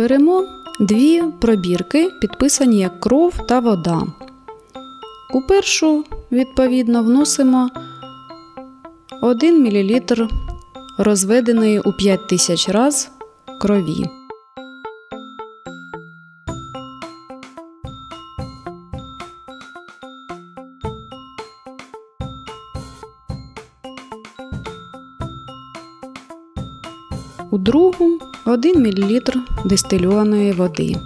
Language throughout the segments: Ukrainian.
Беремо дві пробірки, підписані як кров та вода. У першу, відповідно, вносимо 1 мл розведеної у 5000 раз крові. У другу 1 мл дистильованої води.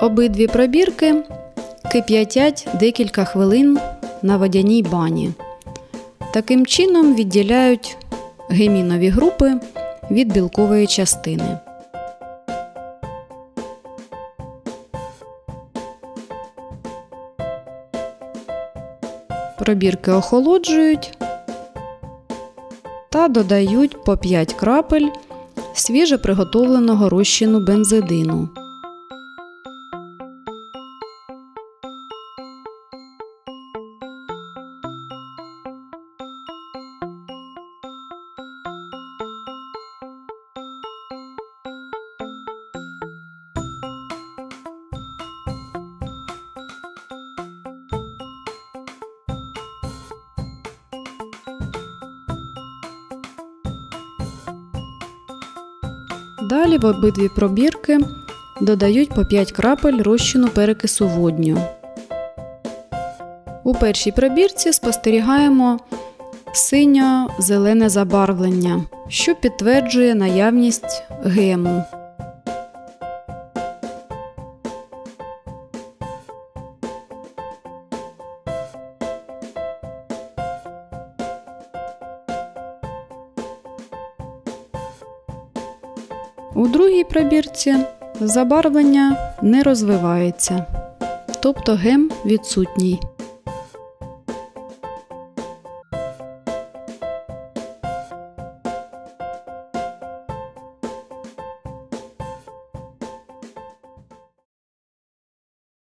Обидві пробірки кип'ятять декілька хвилин на водяній бані. Таким чином відділяють гемінові групи від білкової частини. Пробірки охолоджують та додають по 5 крапель свіже приготовленого розчину бензидину. Далі в обидві пробірки додають по 5 крапель розчину перекису водню. У першій пробірці спостерігаємо синьо-зелене забарвлення, що підтверджує наявність гему. У другій пробірці забарвлення не розвивається, тобто гем відсутній.